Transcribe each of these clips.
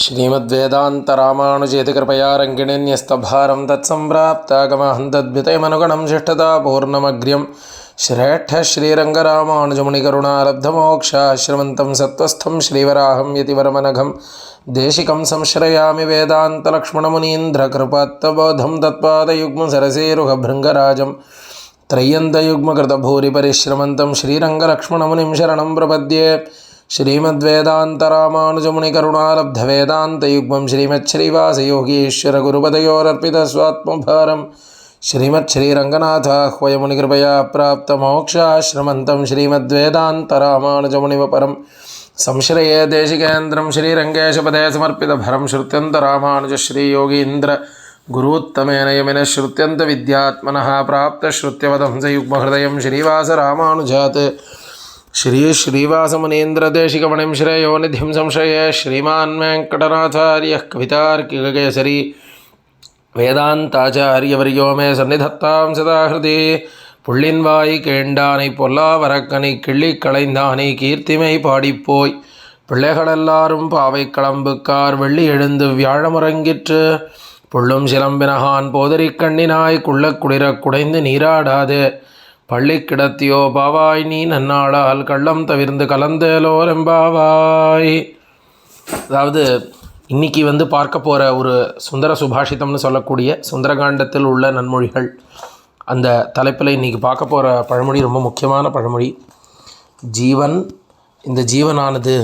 श्रीमद्वेदान्तरामानुजेतिकृपया रङ्गिणीन्यस्तभारं तत्सम्प्राप्तागमहं तद्वितयमनुगणं शिष्टतापूर्णमग्र्यं श्रेष्ठश्रीरङ्गरामानुजमुनिकरुणालब्धमोक्षाश्रमन्तं सत्त्वस्थं श्रीवराहं यतिवरमनघं देशिकं संश्रयामि वेदान्तलक्ष्मणमुनीन्द्रकृपात्तबोधं तत्पादयुग्मसरसेरुहभृङ्गराजं त्रय्यन्तयुग्मकृतभूरिपरिश्रमन्तं श्रीरङ्गलक्ष्मणमुनिं शरणं प्रपद्ये श्रीमद्वेदान्तरामानुजमुनिकरुणालब्धवेदान्तयुग्मं श्रीमच्छ्रीवासयोगीश्वरगुरुपदयोरर्पितस्वात्मभारं। श्रीमच्छ्रीरङ्गनाथाह्वयमुनिकृपया प्राप्तमोक्षाश्रमन्तं श्रीमद्वेदान्तरामानुजमुनिवपरं। संश्रये देशिकेन्द्रं श्रीरङ्गेशपदे समर्पितभरं श्रुत्यन्तरामानुजश्रीयोगीन्द्र गुरूत्तमेन यमिनः श्रुत्यन्तविद्यात्मनः प्राप्तश्रुत्यवदं स युग्महृदयं श्रीवासरामानुजात्। श्री श्रीवासमुनीन्द्रदेशिकमणिं श्रेयो निधिं संशये श्रीमान् वेङ्कटनाथार्यः कवितार्किककेसरी வேதாந்தாச்சாரியவரியோ மே சந்நிதத்தாம் சதாகிருதி புள்ளின்வாய் கேண்டானை பொல்லாவரக்கனை கிள்ளி களைந்தானை கீர்த்திமை பாடிப்போய் பிள்ளைகளெல்லாரும் பாவை களம்புக்கார் வெள்ளி எழுந்து வியாழமுறங்கிற்று புள்ளும் சிலம்பினகான் போதரி கண்ணினாய் குள்ள குளிர குடைந்து நீராடாது பள்ளி கிடத்தியோ பாவாய் நீ நன்னாளால் கள்ளம் தவிர்ந்து கலந்தேலோரம்பாவாய். அதாவது இன்னைக்கு வந்து பார்க்க போகிற ஒரு சுந்தர சுபாஷிதம்னு சொல்லக்கூடிய சுந்தரகாண்டத்தில் உள்ள நன்மொழிகள். அந்த தலைப்பில் இன்றைக்கி பார்க்க போகிற பழமொழி ரொம்ப முக்கியமான பழமொழி. ஜீவன் இந்த ஜீவனானது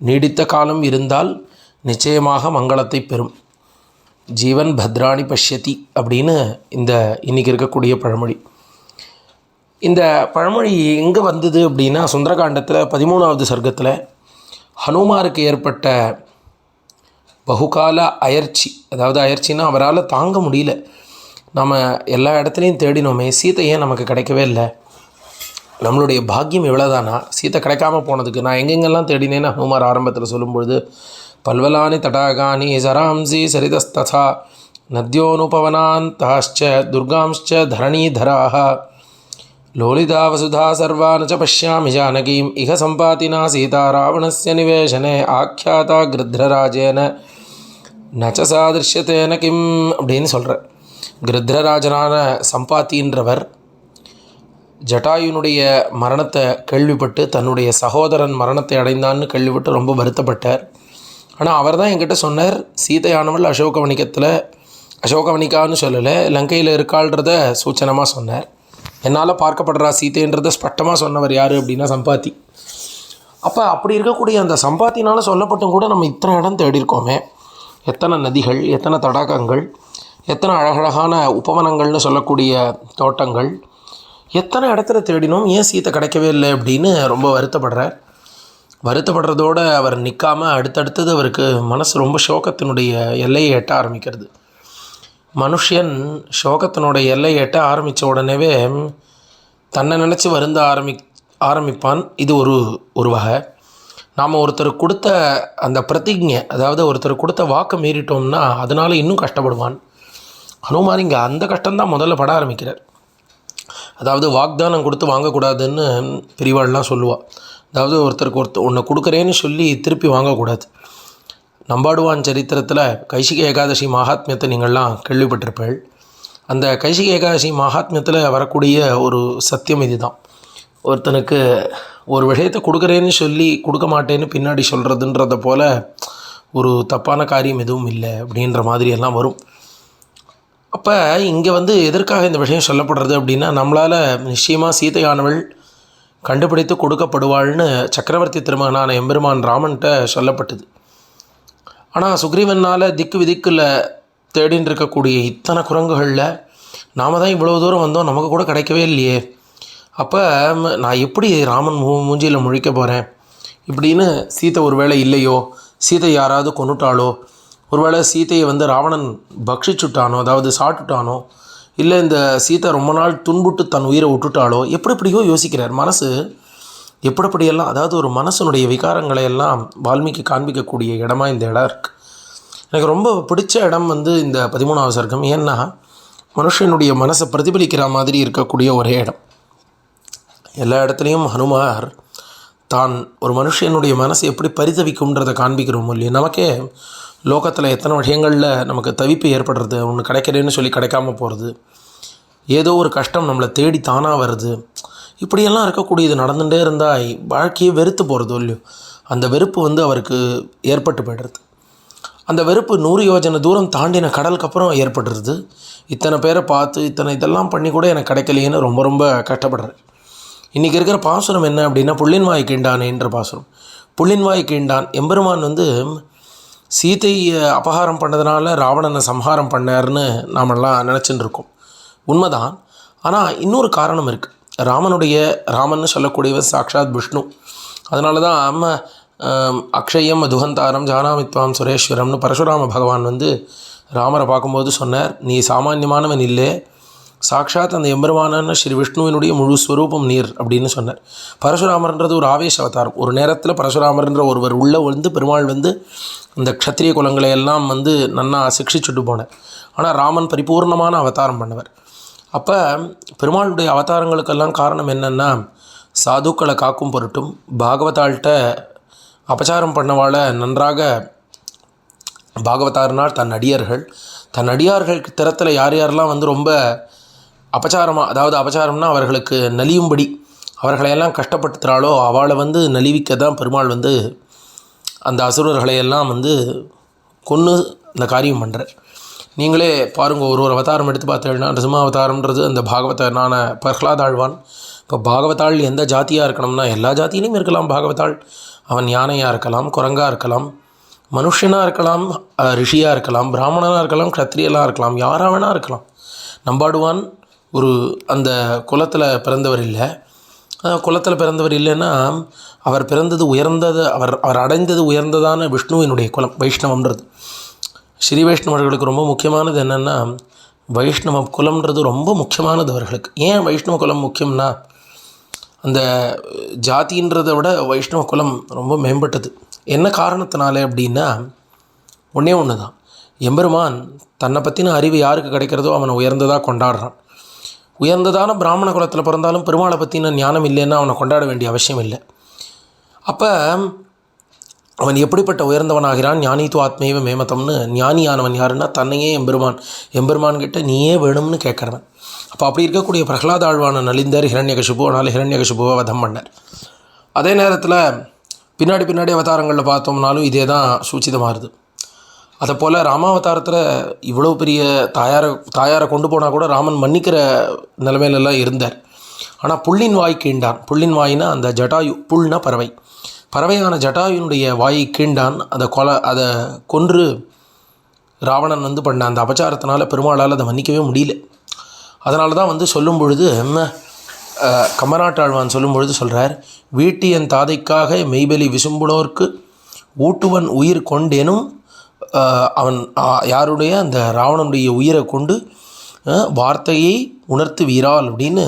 நீடித்த காலம் இருந்தால் நிச்சயமாக மங்களத்தை பெறும். ஜீவன் பத்ராணி பஷ்யதி அப்படின்னு இந்த இன்றைக்கி இருக்கக்கூடிய பழமொழி. இந்த பழமொழி எங்கே வந்தது அப்படின்னா சுந்தரகாண்டத்தில் பதிமூணாவது சர்க்கத்தில் ஹனுமாருக்கு ஏற்பட்ட பகுகால அயற்சி. அதாவது அயற்சின்னா அவரால் தாங்க முடியல. நம்ம எல்லா இடத்துலையும் தேடினோமே சீத்தை ஏன் நமக்கு கிடைக்கவே இல்லை? நம்மளுடைய பாக்கியம் இவ்வளோதானா சீத்தை கிடைக்காம போனதுக்கு நான் எங்கெங்கெல்லாம் தேடினேன்னு ஹனுமார் ஆரம்பத்தில் சொல்லும்பொழுது பல்வலானி தடாகானி சராம்சி சரிதஸ்ததா நத்யோனுபவனாந்தாஷ்ச துர்காம்ச்ச தராஹா लोलिता वसुधा सर्वान् च पश्यामि जानकीम् इह सम्पातिना सीता रावणस्य निवेशने आख्याता கிருத்ரராஜேன நச்ச சாதிருஷ்யத்தேன கிம் அப்படின்னு சொல்கிற கிருத்ரராஜனான சம்பாத்தின்றவர் ஜட்டாயுனுடைய மரணத்தை கேள்விப்பட்டு தன்னுடைய சகோதரன் மரணத்தை அடைந்தான்னு கேள்விப்பட்டு ரொம்ப வருத்தப்பட்டார் ஆனால் அவர் தான் என்கிட்ட சொன்னார் சீதையானவள் அசோகவணிகத்தில் அசோகவணிகான்னு சொல்லலை லங்கையில் இருக்காள்ன்றத சூச்சனமாக சொன்னார் என்னால் பார்க்கப்படுறா சீத்தைன்றதை ஸ்பஷ்டமாக சொன்னவர் யார் அப்படின்னா சம்பாத்தி. அப்போ அப்படி இருக்கக்கூடிய அந்த சம்பாத்தினால் சொல்லப்பட்டும் கூட நம்ம இத்தனை இடம் தேடிருக்கோமே எத்தனை நதிகள் எத்தனை தடாகங்கள் எத்தனை அழகழகான உபவனங்கள்னு சொல்லக்கூடிய தோட்டங்கள். எத்தனை இடத்துல தேடினோம் ஏன் சீத்தை கிடைக்கவே இல்லை அப்படின்னு ரொம்ப வருத்தப்படுறார். வருத்தப்படுறதோடு அவர் நிற்காம அடுத்தடுத்தது அவருக்கு மனசு ரொம்ப சோகத்தினுடைய எல்லையை எட்ட ஆரம்பிக்கிறது. மனுஷன் சோகத்தினுடைய எல்லை எட்ட ஆரம்பித்த உடனேவே தன்னை நினச்சி வருந்த ஆரம்பி ஆரம்பிப்பான். இது ஒரு ஒரு வகை. நாம் ஒருத்தர் கொடுத்த அந்த பிரதிஜை அதாவது ஒருத்தர் கொடுத்த வாக்கு மீறிட்டோம்னா அதனால் இன்னும் கஷ்டப்படுவான். ஹனுமான் இங்கே அந்த கஷ்டம்தான் முதல்ல பட ஆரம்பிக்கிறார். அதாவது வாக்தானம் கொடுத்து வாங்கக்கூடாதுன்னு பெரியவாள்லாம் சொல்லுவாள் அதாவது ஒருத்தருக்கு ஒருத்தர் ஒன்று கொடுக்குறேன்னு சொல்லி திருப்பி வாங்கக்கூடாது. நம்பாடுவான் சரித்திரத்தில் கைசிக ஏகாதசி மகாத்மியத்தை நீங்கள்லாம் கேள்விப்பட்டிருப்பீள் அந்த கைசிக ஏகாதசி மகாத்மியத்தில் வரக்கூடிய ஒரு சத்தியம் இதுதான். ஒருத்தனுக்கு ஒரு விஷயத்தை கொடுக்குறேன்னு சொல்லி கொடுக்க மாட்டேன்னு பின்னாடி சொல்கிறதுன்றத போல் ஒரு தப்பான காரியம் எதுவும் இல்லை அப்படின்ற மாதிரி எல்லாம் வரும். அப்போ இங்கே வந்து எதற்காக இந்த விஷயம் சொல்லப்படுறது அப்படின்னா நம்மளால் நிச்சயமாக சீதையானவள் கண்டுபிடித்து கொடுக்கப்படுவாள்னு சக்கரவர்த்தி திருமகனான எம்பெருமான் ராமன்கிட்ட சொல்லப்பட்டது. ஆனால் சுக்ரீவனால் திக்கு விதிக்கில் தேடின்னு இருக்கக்கூடிய இத்தனை குரங்குகளில் நாம் தான் இவ்வளோ தூரம் வந்தோம் நமக்கு கூட கிடைக்கவே இல்லையே. அப்போ நான் எப்படி ராமன் மூ மூஞ்சியில் முழிக்க போகிறேன் இப்படின்னு சீதை ஒரு வேளை இல்லையோ? சீதை யாராவது கொண்டுட்டாலோ ஒருவேளை சீதையை வந்து ராவணன் பக்ஷிச்சுட்டானோ? அதாவது சாட்டுட்டானோ? இல்லை இந்த சீதை ரொம்ப நாள் துன்புட்டு தன் உயிரை விட்டுட்டாலோ? எப்படி எப்படியோ யோசிக்கிறார். மனசு எப்படிப்படியெல்லாம் அதாவது ஒரு மனசனுடைய விகாரங்களை எல்லாம் வால்மீகி காண்பிக்கக்கூடிய இடமா இந்த இடம் இருக்குது எனக்கு ரொம்ப பிடிச்ச இடம் வந்து இந்த பதிமூணாவது சர்க்கம். ஏன்னா மனுஷனுடைய மனசை பிரதிபலிக்கிற மாதிரி இருக்கக்கூடிய ஒரே இடம். எல்லா இடத்துலையும் ஹனுமார் தான் ஒரு மனுஷனுடைய மனசு எப்படி பரிதவிக்கும்ன்றதை காண்பிக்கிறோம் இல்லையா? நமக்கே லோகத்தில் எத்தனை விஷயங்களில் நமக்கு தவிப்பு ஏற்படுறது ஒன்று கிடைக்கிறேன்னு சொல்லி கிடைக்காம போகிறது ஏதோ ஒரு கஷ்டம் நம்மளை தேடி தானாக வருது. இப்படியெல்லாம் இருக்கக்கூடியது நடந்துகிட்டே இருந்தால் வாழ்க்கையே வெறுத்து போகிறதோ இல்லையோ? அந்த வெறுப்பு வந்து அவருக்கு ஏற்பட்டு போய்டுறது. அந்த வெறுப்பு நூறு யோஜனை தூரம் தாண்டின கடலுக்கு அப்புறம் ஏற்படுறது இத்தனை பேரை பார்த்து இத்தனை இதெல்லாம் பண்ணி கூட எனக்கு கிடைக்கலையேன்னு ரொம்ப ரொம்ப கஷ்டப்படுறேன். இன்றைக்கி இருக்கிற பாசுரம் என்ன அப்படின்னா புள்ளின்வாய் கீண்டானேன்ற பாசுரம். புள்ளின்வாய் கீண்டான் எம்பெருமான் வந்து சீதையை அபகாரம் பண்ணதுனால ராவணனை சம்ஹாரம் பண்ணார்னு நாமெல்லாம் நினச்சிட்டு இருக்கோம். உண்மைதான். ஆனால் இன்னொரு காரணம் இருக்குது ராமனுடைய ராமன்னு சொல்லக்கூடியவர் சாக்ஷாத் விஷ்ணு. அதனால தான் அம்ம அக்ஷயம் மதுகந்தாரம் ஜானாமித்வாம் சுரேஸ்வரம்னு பரசுராம பகவான் வந்து ராமரை பார்க்கும்போது சொன்னார் நீ சாமானியமானவன் இல்லை. சாக்ஷாத் அந்த எம்பெருமானான ஸ்ரீ விஷ்ணுவினுடைய முழு ஸ்வரூபம் நீர் அப்படின்னு சொன்னார். பரசுராமர்ன்றது ஒரு ஆவேச அவதாரம். ஒரு நேரத்தில் பரசுராமர்ன்ற ஒருவர் உள்ளே வந்து பெருமாள் வந்து இந்த க்ஷத்திரிய குலங்களை எல்லாம் வந்து நன்னா சிக்ஷிச்சுட்டு போனார். ஆனால் ராமன் பரிபூர்ணமான அவதாரம் பண்ணவர். அப்போ பெருமாளுடைய அவதாரங்களுக்கெல்லாம் காரணம் என்னென்னா சாதுக்களை காக்கும் பொருட்டும் பாகவதாள்கிட்ட அபச்சாரம் பண்ணவாழ நன்றாக பாகவதாரினால் தன் அடியார்கள். தன் அடியார்கள் திறத்தில் யார் யாரெல்லாம் வந்து ரொம்ப அபச்சாரமாக அதாவது அபச்சாரம்னா அவர்களுக்கு நலியும்படி அவர்களையெல்லாம் கஷ்டப்படுத்துகிறாளோ அவளை வந்து நலிவிக்க தான் பெருமாள் வந்து அந்த அசுரர்களை எல்லாம் வந்து கொன்று அந்த காரியம் பண்ணுறார் நீங்களே பாருங்கள் ஒரு ஒரு அவதாரம் எடுத்து பார்த்தீங்கன்னா நரசிம்ம அவதாரம்ன்றது அந்த பாகவதனான பர்ஹ்லாதாழ்வான் இப்போ பாகவதாள் எந்த ஜாத்தியாக இருக்கணும்னா எல்லா ஜாத்தியிலையும் இருக்கலாம் பாகவதாள். அவன் யானையாக இருக்கலாம் குரங்காக இருக்கலாம் மனுஷனாக இருக்கலாம் ரிஷியாக இருக்கலாம் பிராமணனாக இருக்கலாம் க்ஷத்ரியலாக இருக்கலாம் யாராக வேணால் இருக்கலாம். நம்பாடுவான் ஒரு அந்த குலத்தில் பிறந்தவர் இல்லை. குலத்தில் பிறந்தவர் இல்லைன்னா அவர் பிறந்தது உயர்ந்தது அவர் அவர் அடைந்தது உயர்ந்ததான விஷ்ணுவினுடைய குலம் வைஷ்ணவம்ன்றது. ஸ்ரீ வைஷ்ணவர்களுக்கு ரொம்ப முக்கியமானது என்னென்னா வைஷ்ணவ குலம்ன்றது ரொம்ப முக்கியமானது அவர்களுக்கு. ஏன் வைஷ்ணவ குலம் முக்கியம்னா அந்த ஜாதின்றதை விட வைஷ்ணவ குலம் ரொம்ப மேம்பட்டது. என்ன காரணத்தினாலே அப்படின்னா ஒன்றே ஒன்று தான் எம்பெருமான் தன்னை பற்றின அறிவு யாருக்கு கிடைக்கிறதோ அவனை உயர்ந்ததாக கொண்டாடுறான். உயர்ந்ததான பிராமண குலத்தில் பிறந்தாலும் பெருமாளை பற்றின ஞானம் இல்லைன்னா அவனை கொண்டாட வேண்டிய அவசியம் இல்லை. அப்போ அவன் எப்படிப்பட்ட உயர்ந்தவனாகிறான்? ஞானித்து ஆத்மேவ மேமத்தம்னு ஞானியானவன் யாருன்னா தன்னையே எம்பெருமான். எம்பெருமான் கிட்ட நீயே வேணும்னு கேட்குறவன். அப்போ அப்படி இருக்கக்கூடிய பிரகலாத ஆழ்வான நலிந்தர் ஹிரண்யகசிபு அதனால் ஹிரண்யகசிபுவை வதம் பண்ணார். அதே நேரத்தில் பின்னாடி பின்னாடி அவதாரங்களில் பார்த்தோம்னாலும் இதே தான் சூச்சிதமாகுது. அதை போல் ராமாவதாரத்தில் இவ்வளோ பெரிய தாயாரை தாயாரை கொண்டு போனால் கூட ராமன் மன்னிக்கிற நிலைமையிலலாம் இருந்தார். ஆனால் புள்ளின் வாய் கீண்டான். புள்ளின் வாயினா அந்த ஜட்டாயு புல்னா பறவை. பறவையான ஜட்டாயுனுடைய வாயை கீண்டான். அதை கொலை அதை கொன்று ராவணன் வந்து பண்ண அந்த அபச்சாரத்தினால பெருமாளால் அதை மன்னிக்கவே முடியல. அதனால தான் வந்து சொல்லும் பொழுது கமராட்டாழ்வான் சொல்லும் பொழுது சொல்கிறார் வீட்டியன் தாதைக்காக மெய்பலி விசும்புனோர்க்கு ஊட்டுவன் உயிர் கொண்டேனும் அவன் யாருடைய அந்த ராவணனுடைய உயிரை கொண்டு வார்த்தையை உணர்த்து வீரால் அப்படின்னு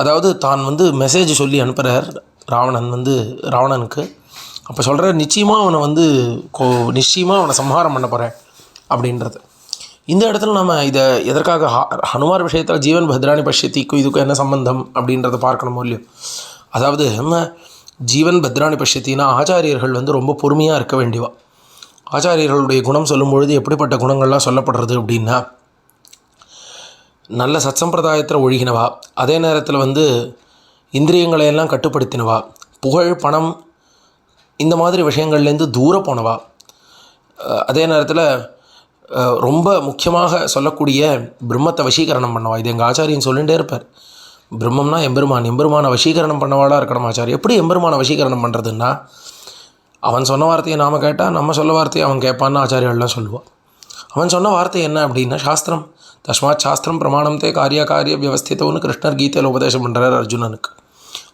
அதாவது தான் வந்து மெசேஜ் சொல்லி அனுப்புகிறார் ராவணன் வந்து ராவணனுக்கு அப்போ சொல்கிற நிச்சயமாக அவனை வந்து கோ நிச்சயமாக அவனை சம்ஹாரம் பண்ண போகிறேன் அப்படின்றது. இந்த இடத்துல நம்ம இதை எதற்காக ஹனுமார் விஷயத்தில் ஜீவன் பத்ராணி பஷ்யத்திக்கும் இதுக்கும் என்ன சம்பந்தம் அப்படின்றத பார்க்கணுமோ இல்லையோ? அதாவது நம்ம ஜீவன் பத்ராணி பஷ்யத்தின்னா ஆச்சாரியர்கள் வந்து ரொம்ப பொறுமையாக இருக்க வேண்டியவா? ஆச்சாரியர்களுடைய குணம் சொல்லும்பொழுது எப்படிப்பட்ட குணங்கள்லாம் சொல்லப்படுறது அப்படின்னா நல்ல சத்சம்பிரதாயத்தில் ஒழுகினவா? அதே நேரத்தில் வந்து இந்திரியங்களை எல்லாம் கட்டுப்படுத்தினவா? புகழ் பணம் இந்த மாதிரி விஷயங்கள்லேருந்து தூர போனவா? அதே நேரத்தில் ரொம்ப முக்கியமாக சொல்லக்கூடிய பிரம்மத்தை வசீகரணம் பண்ணவா? இது எங்கள் ஆச்சாரியன் சொல்லிகிட்டே இருப்பார். பிரம்மம்னா எம்பெருமான் எம்பெருமானை வசீகரணம் பண்ணவாளாக இருக்கணும் ஆச்சாரி எப்படி எம்பெருமானை வசீகரணம் பண்ணுறதுன்னா அவன் சொன்ன வார்த்தையை நாம் கேட்டால் நம்ம சொல்ல வார்த்தையை அவன் கேட்பான்னு ஆச்சாரியெல்லாம் சொல்லுவான் அவன் சொன்ன வார்த்தை என்ன அப்படின்னா சாஸ்திரம். தஸ்மாத் சாஸ்திரம் பிரமாணம் தே காரிய காரிய வியவஸ்தித்தவனு கிருஷ்ணர் கீதையில் உபதேசம் பண்ணுறார் அர்ஜுனனுக்கு.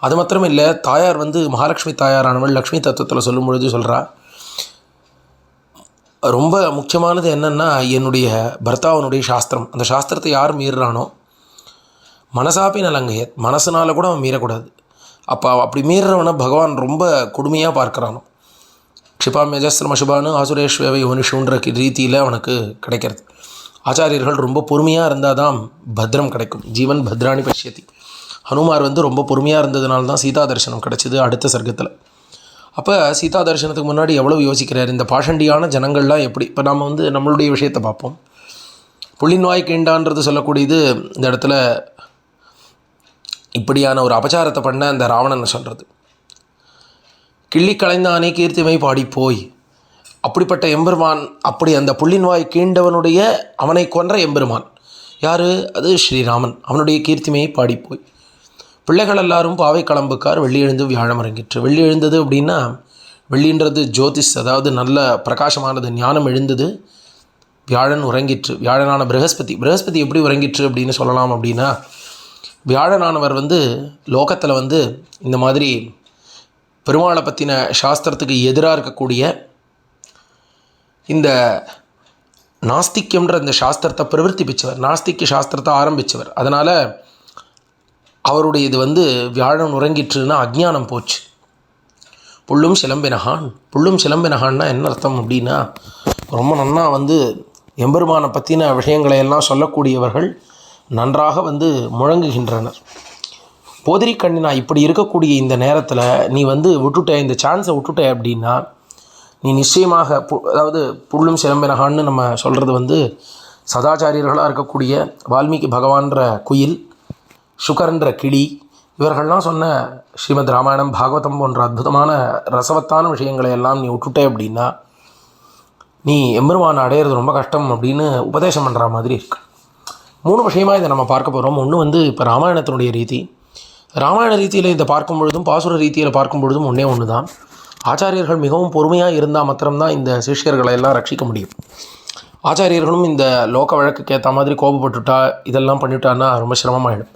அது மாத்திரம் இல்லை தாயார் வந்து மகாலட்சுமி தாயாரானவள் லக்ஷ்மி தத்துவத்தில் சொல்லும் பொழுது சொல்கிறா ரொம்ப முக்கியமானது என்னென்னா என்னுடைய பர்த்தாவனுடைய சாஸ்திரம். அந்த சாஸ்திரத்தை யார் மீறுறானோ மனசாப்பி நலங்கையத் மனசுனால கூட அவன் மீறக்கூடாது. அப்போ அப்படி மீறுறவனை பகவான் ரொம்ப கொடுமையாக பார்க்குறானோ. க்ஷிபா யஜஸ்திரம் அசுபானு ஆசுரேஸ்வவை யோனிஷுன்ற ரீதியில் அவனுக்கு கிடைக்கிறது. ஆச்சாரியர்கள் ரொம்ப பொறுமையாக இருந்தால் தான் பத்ரம் கிடைக்கும். ஜீவன் பத்ராணி பஷ்யத்தி ஹனுமார் வந்து ரொம்ப பொறுமையாக இருந்ததுனால தான் சீதா தரிசனம் கிடச்சிது அடுத்த சர்க்கத்தில். அப்போ சீதா தரிசனத்துக்கு முன்னாடி எவ்வளோ யோசிக்கிறார்? இந்த பாஷண்டியான ஜனங்கள்லாம் எப்படி? இப்போ நம்ம வந்து நம்மளுடைய விஷயத்தை பார்ப்போம். புள்ளின்வாய் கீண்டான்றது சொல்லக்கூடியது இந்த இடத்துல இப்படியான ஒரு அபச்சாரத்தை பண்ண அந்த ராவணன் சொல்கிறது கிள்ளி கலைந்த அணை கீர்த்திமை பாடி போய் அப்படிப்பட்ட எம்பெருமான் அப்படி அந்த புள்ளின்வாய் கீண்டவனுடைய அவனை கொன்ற எம்பெருமான். யார்? அது ஸ்ரீராமன். அவனுடைய கீர்த்திமையை பாடிப்போய். பிள்ளைகள் எல்லாரும் பாவை கிளம்புக்கார் வெள்ளியெழுந்து வியாழம் இறங்கிற்று வெள்ளி எழுந்தது அப்படின்னா வெள்ளின்றது ஜோதிஷ் அதாவது நல்ல பிரகாசமானது ஞானம் எழுந்தது வியாழன் உறங்கிற்று. வியாழனான பிரகஸ்பதி. பிரகஸ்பதி எப்படி உறங்கிற்று அப்படின்னு சொல்லலாம் அப்படின்னா வியாழனானவர் வந்து லோகத்தில் வந்து இந்த மாதிரி பெருமாளை பற்றின சாஸ்திரத்துக்கு எதிராக இருக்கக்கூடிய இந்த நாஸ்திக்கம்ன்ற இந்த சாஸ்திரத்தை பிரவர்த்திப்பிச்சவர் நாஸ்திக்க சாஸ்திரத்தை ஆரம்பித்தவர் அதனால் அவருடைய இது வந்து வியாழன் உறங்கிற்றுன்னா அஜ்ஞானம் போச்சு. புள்ளும் சிலம்பினகான் புள்ளும் சிலம்பினகான்னா என்ன அர்த்தம் அப்படின்னா ரொம்ப நன்னா வந்து எம்பெருமானை பற்றின விஷயங்களை எல்லாம் சொல்லக்கூடியவர்கள் நன்றாக வந்து முழங்குகின்றனர். போதிரி கண்ணினா இப்படி இருக்கக்கூடிய இந்த நேரத்தில் நீ வந்து விட்டுட்ட இந்த சான்ஸை விட்டுட்ட அப்படின்னா நீ நிச்சயமாக பு அதாவது புள்ளும் சிலம்பினகான்னு நம்ம சொல்கிறது வந்து சதாச்சாரியர்களாக இருக்கக்கூடிய வால்மீகி பகவான்ற குயில் சுகர்ன்ற கிளி. இவர்கள்லாம் சொன்ன ஸ்ரீமத் ராமாயணம் பாகவதம் போன்ற அற்புதமான ரசவத்தான விஷயங்களை எல்லாம் நீ விட்டுட்டே அப்படின்னா நீ எம்பெருமான் அடையிறது ரொம்ப கஷ்டம் அப்படின்னு உபதேசம் பண்ணுற மாதிரி இருக்கு. மூணு விஷயமாக இதை நம்ம பார்க்க போகிறோம் ஒன்று வந்து இப்போ ராமாயணத்தினுடைய ரீதி. ராமாயண ரீதியில் இதை பார்க்கும் பொழுதும் பாசுர ரீதியில் பார்க்கும் பொழுதும் ஒன்றே ஒன்று தான் ஆச்சாரியர்கள் மிகவும் பொறுமையாக இருந்தால் மாத்திரம்தான் இந்த சிஷியர்களை எல்லாம் ரட்சிக்க முடியும். ஆச்சாரியர்களும் இந்த லோக வழக்குக்கு ஏற்ற மாதிரி கோபப்பட்டுட்டா இதெல்லாம் பண்ணிவிட்டான்னா ரொம்ப சிரமமாயிடும்.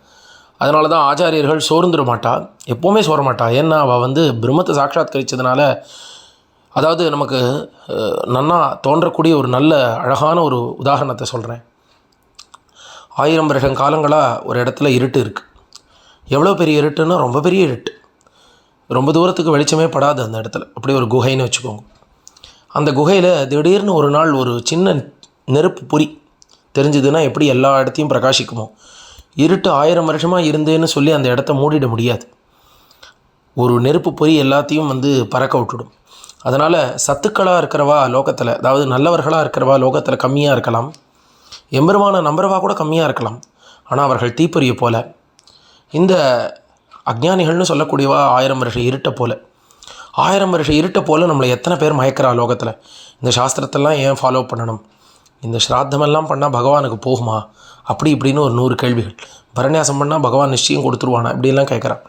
அதனால தான் ஆச்சாரியர்கள் சோர்ந்துட மாட்டா எப்போவுமே சோர மாட்டா ஏன்னா அவள் வந்து பிரம்மத்தை சாட்சாத்கரித்ததுனால அதாவது நமக்கு நன்னா தோன்றக்கூடிய ஒரு நல்ல அழகான ஒரு உதாரணத்தை சொல்கிறேன் ஆயிரம் வருஷம் காலங்களாக ஒரு இடத்துல இருட்டு இருக்குது எவ்வளோ பெரிய இருட்டுன்னா ரொம்ப பெரிய இருட்டு. ரொம்ப தூரத்துக்கு வெளிச்சமே படாது அந்த இடத்துல. அப்படி ஒரு குகைன்னு வச்சுக்கோங்க. அந்த குகையில் திடீர்னு ஒரு நாள் ஒரு சின்ன நெருப்பு பொறி தெரிஞ்சதுன்னா எப்படி எல்லா இடத்தையும் பிரகாசிக்குமோ. இருட்டு ஆயிரம் வருஷமாக இருந்தேன்னு சொல்லி அந்த இடத்த மூடிட முடியாது. ஒரு நெருப்பு பொறி எல்லாத்தையும் வந்து பறக்க விட்டுடும். அதனால் சத்துக்களாக இருக்கிறவா லோகத்தில் அதாவது நல்லவர்களாக இருக்கிறவா லோகத்தில் கம்மியாக இருக்கலாம். எம்பெருமான நம்புறவா கூட கம்மியாக இருக்கலாம். ஆனால் அவர்கள் தீப்பொறியை போல. இந்த அஜ்ஞானிகள்னு சொல்லக்கூடியவா ஆயிரம் வருஷம் இருட்டை போல. ஆயிரம் வருஷம் இருட்டை போல நம்மளை எத்தனை பேர் மயக்கிறா லோகத்தில்? இந்த சாஸ்திரத்தெல்லாம் ஏன் ஃபாலோ பண்ணணும்? இந்த ஸ்ராத்தமெல்லாம் பண்ணால் பகவானுக்கு போகுமா? அப்படி இப்படின்னு ஒரு நூறு கேள்விகள். பரநியாசம் பண்ணால் பகவான் நிச்சயம் கொடுத்துருவானா? இப்படிலாம் கேட்குறான்.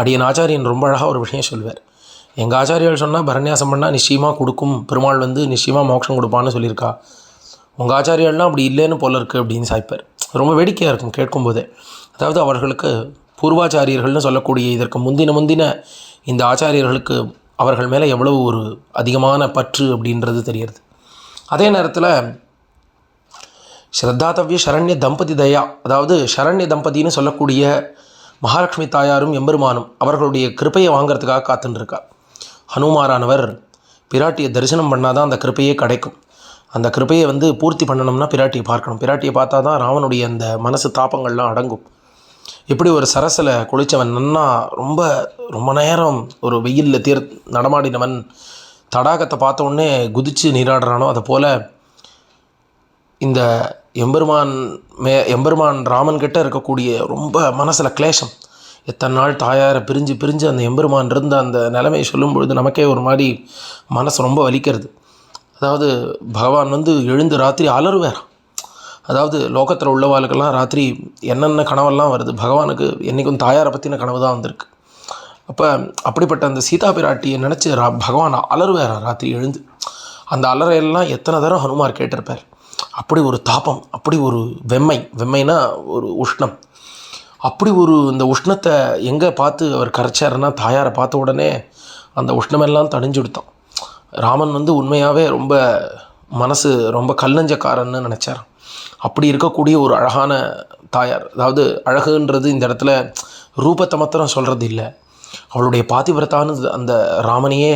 அடியன் ஆச்சாரியன் ரொம்ப அழகாக ஒரு விஷயம் சொல்வார் எங்கள் ஆச்சாரியால் சொன்னால் பரநியாசம் பண்ணால் நிச்சயமாக கொடுக்கும். பெருமாள் வந்து நிச்சயமாக மோட்சம் கொடுப்பான்னு சொல்லியிருக்கா. உங்கள் ஆச்சாரியர்கள்லாம் அப்படி இல்லைன்னு போல இருக்குது அப்படின்னு சாய்ப்பார். ரொம்ப வேடிக்கையாக இருக்கும் கேட்கும்போதே. அதாவது அவர்களுக்கு பூர்வாச்சாரியர்கள்னு சொல்லக்கூடிய இதற்கு முந்தின முந்தின இந்த ஆச்சாரியர்களுக்கு அவர்கள் மேலே எவ்வளவு ஒரு அதிகமான பற்று அப்படின்றது தெரியறது அதே நேரத்தில் ஸ்ரத்தாதவ்ய சரண்ய தம்பதி தயா அதாவது சரண்ய தம்பதின்னு சொல்லக்கூடிய மகாலட்சுமி தாயாரும் எம்பெருமானும் அவர்களுடைய கிருப்பையை வாங்குறதுக்காக காத்துன்னு ஹனுமாரானவர் பிராட்டியை தரிசனம் பண்ணால் தான் அந்த கிருப்பையே கிடைக்கும். அந்த கிருப்பையை வந்து பூர்த்தி பண்ணணும்னா பிராட்டியை பார்க்கணும். பிராட்டியை பார்த்தா தான் ராவனுடைய அந்த மனசு தாபங்கள்லாம் அடங்கும். எப்படி ஒரு சரசில் குளித்தவன் நன்னா ரொம்ப ரொம்ப நேரம் ஒரு வெயிலில் தீர் நடமாடினவன் தடாகத்தை பார்த்த உடனே குதித்து நீராடுறானோ அதை போல் இந்த எம்பெருமான் மே எம்பெருமான் ராமன் கிட்டே இருக்கக்கூடிய ரொம்ப மனசில் கிளேஷம். எத்தனை நாள் தாயாரை பிரிஞ்சு பிரிஞ்சு அந்த எம்பெருமான் இருந்த அந்த நிலைமையை சொல்லும் பொழுது நமக்கே ஒரு மாதிரி மனசு ரொம்ப வலிக்கிறது. அதாவது பகவான் வந்து எழுந்து ராத்திரி அலறுவார் அதாவது லோகத்தில் உள்ளவாளுக்கெல்லாம் ராத்திரி என்னென்ன கனவெல்லாம் வருது பகவானுக்கு என்றைக்கும் தாயாரை பற்றின கனவு தான் வந்திருக்கு. அப்போ அப்படிப்பட்ட அந்த சீதா பிராட்டியை நினச்சி ரா பகவான் அலறுவார் ராத்திரி எழுந்து. அந்த அலறையெல்லாம் எத்தனை தடவை ஹனுமார் கேட்டிருப்பார். அப்படி ஒரு தாபம் அப்படி ஒரு வெம்மை வெம்மைனா ஒரு உஷ்ணம். அப்படி ஒரு இந்த உஷ்ணத்தை எங்கே பார்த்து அவர் கரைச்சாருன்னா தாயாரை பார்த்த உடனே அந்த உஷ்ணமெல்லாம் தணிஞ்சு விடுத்தான். ராமன் வந்து உண்மையாகவே ரொம்ப மனசு ரொம்ப கல்லஞ்சக்காரன்னு நினச்சார். அப்படி இருக்கக்கூடிய ஒரு அழகான தாயார் அதாவது அழகுன்றது இந்த இடத்துல ரூபத்தை மாத்திரம் சொல்கிறது இல்லை. அவளுடைய பாதிவிரத்தான அந்த ராமனையே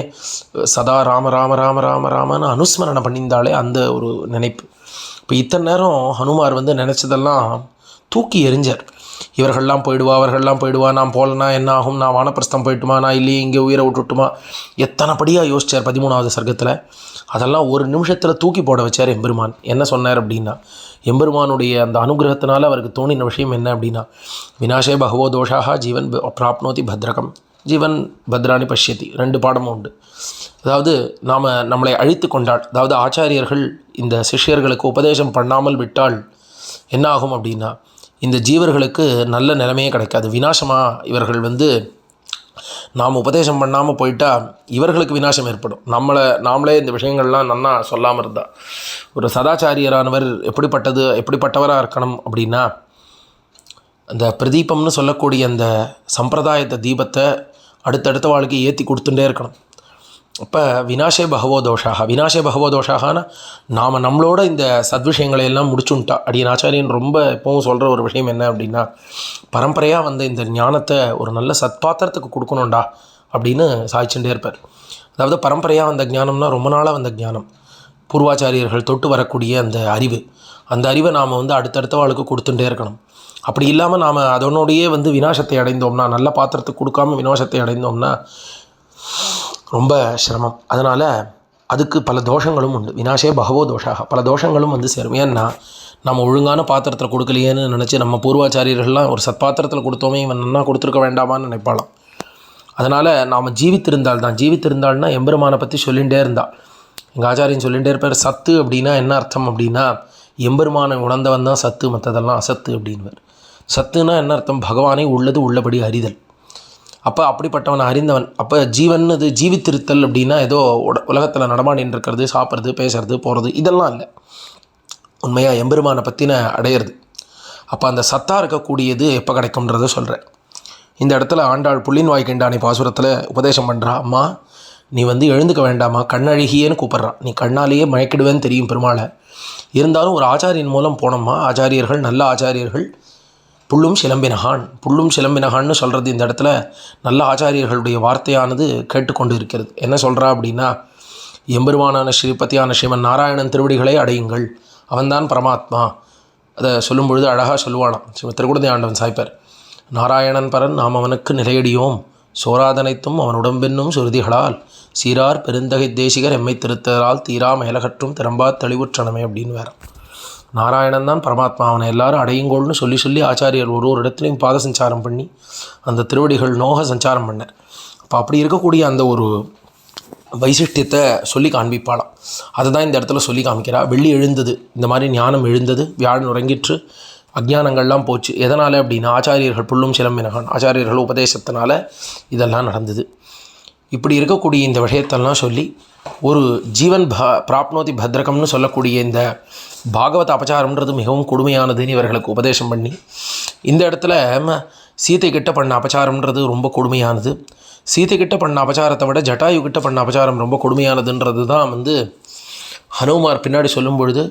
சதா ராம ராம ராம ராம ராமன்னு அனுஸ்மரணை பண்ணியிருந்தாலே அந்த ஒரு நினைப்பு. இப்போ இத்தனை நேரம் ஹனுமார் வந்து நினச்சதெல்லாம் தூக்கி எறிஞ்சார். இவர்கள்லாம் போயிடுவா அவர்கள்லாம் போயிடுவா நான் போகலனா என்ன ஆகும் நான் வானப்பிரஸ்தம் போயிட்டுமா நான் இல்லையே இங்கே உயிரை விட்டுட்டுமா? எத்தனை படியாக யோசித்தார் பதிமூணாவது சர்க்கத்தில். அதெல்லாம் ஒரு நிமிஷத்தில் தூக்கி போட வச்சார் எம்பெருமான். என்ன சொன்னார் அப்படின்னா எம்பெருமானுடைய அந்த அனுகிரகத்தினால அவருக்கு தோணின விஷயம் என்ன அப்படின்னா வினாஷே பகவோ தோஷாக ஜீவன் பிராப்னோதி பத்ரகம். ஜீவன் பத்ராணி பஷ்யதி. ரெண்டு பாடமும் உண்டு. அதாவது நாம் நம்மளை அழித்து கொண்டால் அதாவது ஆச்சாரியர்கள் இந்த சிஷ்யர்களுக்கு உபதேசம் பண்ணாமல் விட்டால் என்ன ஆகும் அப்படின்னா இந்த ஜீவர்களுக்கு நல்ல நிலைமையே கிடைக்காது. வினாசமாக இவர்கள் வந்து நாம் உபதேசம் பண்ணாமல் போயிட்டா இவர்களுக்கு வினாசம் ஏற்படும். நம்மளை நாமளே இந்த விஷயங்கள்லாம் நன்னா சொல்லாமல் இருந்தா. ஒரு சதாச்சாரியரானவர் எப்படிப்பட்டது எப்படிப்பட்டவராக இருக்கணும் அப்படின்னா அந்த பிரதீபம்னு சொல்லக்கூடிய அந்த சம்பிரதாயத்தை தீபத்தை அடுத்தடுத்த வாழ்க்கை ஏற்றி கொடுத்துட்டே இருக்கணும். அப்போ வினாசே பகவோ தோஷாக. வினாசே பகவோ தோஷாகனா நாம் நம்மளோட இந்த சத்விஷயங்களை எல்லாம் முடிச்சுன்ட்டா. அடியன் ஆச்சாரியன் ரொம்ப எப்பவும் சொல்கிற ஒரு விஷயம் என்ன அப்படின்னா பரம்பரையாக வந்த இந்த ஞானத்தை ஒரு நல்ல சத்பாத்திரத்துக்கு கொடுக்கணும்டா அப்படின்னு சாய்ச்சுட்டே இருப்பார். அதாவது பரம்பரையாக வந்த ஞானம்னா ரொம்ப நாளாக வந்த ஞானம். பூர்வாச்சாரியர்கள் தொட்டு வரக்கூடிய அந்த அறிவு. அந்த அறிவை நாம் வந்து அடுத்தடுத்த வாழ்க்கை கொடுத்துட்டே இருக்கணும். அப்படி இல்லாமல் நாம் அதனோடையே வந்து வினாசத்தை அடைந்தோம்னா நல்ல பாத்திரத்துக்கு கொடுக்காம வினாசத்தை அடைந்தோம்னா ரொம்ப சிரமம். அதனால் அதுக்கு பல தோஷங்களும் உண்டு. வினாசே பகவோ தோஷாக பல தோஷங்களும் வந்து சேரும். ஏன்னா நம்ம ஒழுங்கான பாத்திரத்தில் கொடுக்கலையேன்னு நினச்சி நம்ம பூர்வாச்சாரியர்கள்லாம் ஒரு சத்பாத்திரத்தில் கொடுத்தோமே இவன் நன்னா கொடுத்துருக்க வேண்டாமான்னு நினைப்பாளாம். அதனால் நாம் ஜீவித்திருந்தால் தான். ஜீவித்திருந்தாள்னா எம்பெருமானை பற்றி சொல்லிகிட்டே இருந்தா. எங்கள் ஆச்சாரியன் சொல்லிகிட்டே இருப்பார். சத்து அப்படின்னா என்ன அர்த்தம் அப்படின்னா எம்பெருமானை உணர்ந்தவன் தான் சத்து மற்றதெல்லாம் அசத்து அப்படின்வார் சத்துனா என்ன அர்த்தம்? பகவானை உள்ளது உள்ளபடி அறிதல். அப்போ அப்படிப்பட்டவன் அறிந்தவன். அப்போ ஜீவன் அது ஜீவித்திருத்தல் அப்படின்னா ஏதோ உட- உலகத்தில் நடமாடின்னு இருக்கிறது சாப்பிட்றது பேசுறது போகிறது இதெல்லாம் இல்லை. உண்மையாக எம்பெருமானை பற்றின அடையிறது. அப்போ அந்த சத்தா இருக்கக்கூடியது எப்போ கிடைக்கும்ன்றத சொல்கிறேன் இந்த இடத்துல ஆண்டாள் புள்ளின் வாய்க்கிண்டானை பாசுரத்தில் உபதேசம் பண்ணுறா அம்மா நீ வந்து எழுந்துக்க வேண்டாமா கண்ணழகியேன்னு கூப்பிட்றான். நீ கண்ணாலேயே மயக்கிடுவேன்னு தெரியும் பெருமாளை. இருந்தாலும் ஒரு ஆச்சாரியின் மூலம் போனோம்மா. ஆச்சாரியர்கள் நல்ல ஆச்சாரியர்கள் புல்லும் சிலம்பினகான். புல்லும் சிலம்பினகான்னு சொல்கிறது இந்த இடத்துல நல்ல ஆச்சாரியர்களுடைய வார்த்தையானது கேட்டுக்கொண்டு இருக்கிறது. என்ன சொல்கிறா அப்படின்னா எம்பெருமானான ஸ்ரீபதியான ஸ்ரீமன் நாராயணன் திருவடிகளை அடையுங்கள். அவன்தான் பரமாத்மா. அதை சொல்லும் பொழுது அழகாக சொல்லுவானாம். ஸ்ரீமன் திருக்குடந்தை ஆண்டவன் சாய்ப்பர் நாராயணன் பரன் நாம் அவனுக்கு நிலையடியோம். சோராதனைத்தும் அவன் உடம்பென்னும் சுருதிகளால் சீரார் பெருந்தகை தேசிகர் எம்மை திருத்ததால் தீரா மேலகற்றும் திறம்பா தெளிவுற்றனமே அப்படின்னு வேற. நாராயணன் தான் பரமாத்மா. அவனை எல்லாரும் அடையுங்கோள்னு சொல்லி சொல்லி ஆச்சாரியர் ஒரு ஒரு இடத்துலையும் பாத சஞ்சாரம் பண்ணி அந்த திருவடிகள் நோக சஞ்சாரம் பண்ணார் அப்போ அப்படி இருக்கக்கூடிய அந்த ஒரு வைசிஷ்டியத்தை சொல்லி காண்பிப்பாளாம். அதுதான் இந்த இடத்துல சொல்லி காமிக்கிறா. வெள்ளி எழுந்தது. இந்த மாதிரி ஞானம் எழுந்தது. வியாழன் உறங்கிற்று. அஜ்ஞானங்கள்லாம் போச்சு. எதனால் அப்படின்னா ஆச்சாரியர்கள் புல்லும் சிலம்பினகான் ஆச்சாரியர்கள் உபதேசத்தினால இதெல்லாம் நடந்தது. இப்படி இருக்கக்கூடிய இந்த விஷயத்தெல்லாம் சொல்லி ஒரு ஜீவன் ப பிராப்னோதி பத்ரகம்னு சொல்லக்கூடிய இந்த பாகவத அபச்சாரம்ன்றது மிகவும் கொடுமையானதுன்னு இவர்களுக்கு உபதேசம் பண்ணி இந்த இடத்துல சீத்தை சீதை கிட்ட பண்ண அபச்சாரம்ன்றது ரொம்ப கொடுமையானது. சீத்தை கிட்ட பண்ண அபச்சாரத்தை விட ஜட்டாயு கிட்ட பண்ண அபச்சாரம் ரொம்ப கொடுமையானதுன்றது தான் வந்து ஹனுமார் பின்னாடி சொல்லும் பொழுது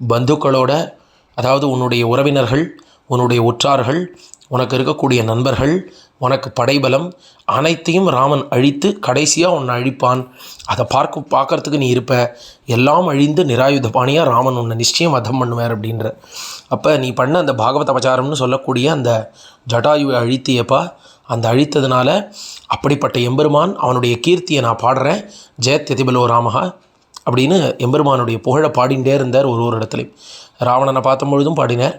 பந்துக்களோட அதாவது உன்னுடைய உறவினர்கள் உன்னுடைய உற்றார்கள் உனக்கு இருக்கக்கூடிய நண்பர்கள் உனக்கு படைபலம் அனைத்தையும் ராமன் அழித்து கடைசியாக உன்னை அழிப்பான். அதை பார்க்க பார்க்கறதுக்கு நீ இருப்ப. எல்லாம் அழிந்து நிராயுத பாணியாக ராமன் உன்னை நிச்சயம் வதம் பண்ணுவார் அப்படின்ற. அப்போ நீ பண்ண அந்த பாகவத பச்சாரம்னு சொல்லக்கூடிய அந்த ஜடாயுவை அழித்தியப்பா. அந்த அழித்ததுனால அப்படிப்பட்ட எம்பெருமான் அவனுடைய கீர்த்தியை நான் பாடுறேன். ஜெயத்யதிபலோ ராமஹா அப்படின்னு எம்பெருமானுடைய புகழை பாடிண்டே இருந்தார் ஒரு ஒரு இடத்துலையும். ராவணனை பார்த்த பொழுதும் பாடினார்.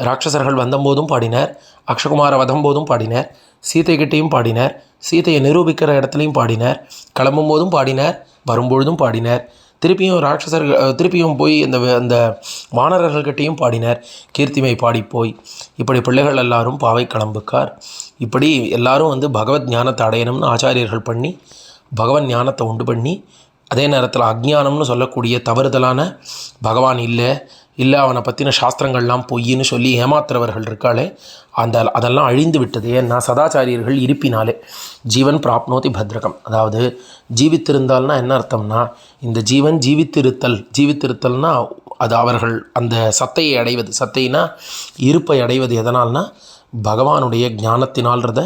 ராட்சசர்கள் வந்தபோதும் பாடினார் அக்ஷகுமார வதம் போதும் பாடினார் சீதை பாடினார் சீதையை நிரூபிக்கிற இடத்துலையும் பாடினார் கிளம்பும் போதும் பாடினார் வரும்பொழுதும் பாடினார். திருப்பியும் ராட்சசர்கள் திருப்பியும் போய் அந்த அந்த வானரர்கள்கிட்டையும் பாடினார். கீர்த்திமை பாடி போய் இப்படி பிள்ளைகள் எல்லாரும் பாவை கிளம்புக்கார். இப்படி எல்லாரும் வந்து பகவத் ஞானத்தை அடையணும்னு ஆச்சாரியர்கள் பண்ணி பகவன் ஞானத்தை உண்டு பண்ணி அதே நேரத்தில் அஜ்ஞானம்னு சொல்லக்கூடிய தவறுதலான பகவான் இல்லை இல்லை அவனை பற்றின சாஸ்திரங்கள்லாம் பொய்ன்னு சொல்லி ஏமாத்துறவர்கள் இருக்காளே அந்த அதெல்லாம் அழிந்து விட்டது. ஏன்னா சதாச்சாரியர்கள் இருப்பினாலே ஜீவன் பிராப்னோதி பத்ரகம். அதாவது ஜீவித்திருந்தால்னா என்ன அர்த்தம்னா இந்த ஜீவன் ஜீவித்திருத்தல் ஜீவித்திருத்தல்னா அது அவர்கள் அந்த சத்தையை அடைவது. சத்தைனா இருப்பை அடைவது. எதனால்னா பகவானுடைய ஞானத்தினால்றத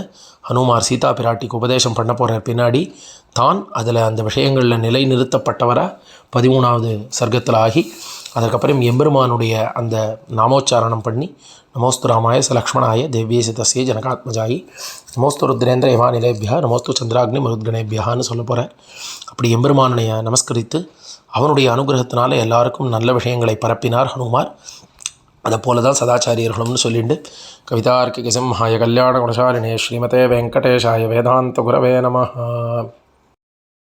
ஹனுமார் சீதா பிராட்டிக்கு உபதேசம் பண்ண போகிற பின்னாடி தான் அதில் அந்த விஷயங்களில் நிலைநிறுத்தப்பட்டவராக பதிமூணாவது சர்க்கத்தில் ஆகி அதற்கப்புறம் எம்பெருமானுடைய அந்த நாமோச்சாரணம் பண்ணி நமோஸ்து ராமாய ச லக்ஷ்மணாய தேவியே தசிய ஜனகாத்மஜாயி நமோஸ்து ருத்ரேந்திர யமா நிலைபியா நமோஸ்து சந்திராக்னி மருத்கணேபியான்னு சொல்ல போகிறார் அப்படி எம்பெருமானை நமஸ்கரித்து அவனுடைய அனுகிரகத்தினால எல்லாருக்கும் நல்ல விஷயங்களை பரப்பினார் ஹனுமார். அதை போல தான் சதாச்சாரியர்களும்னு சொல்லிட்டு கவிதார்க்கி சிம்ஹாய கல்யாண குணசாலினே ஸ்ரீமதே வெங்கடேஷாய வேதாந்த குரவே நமஹா.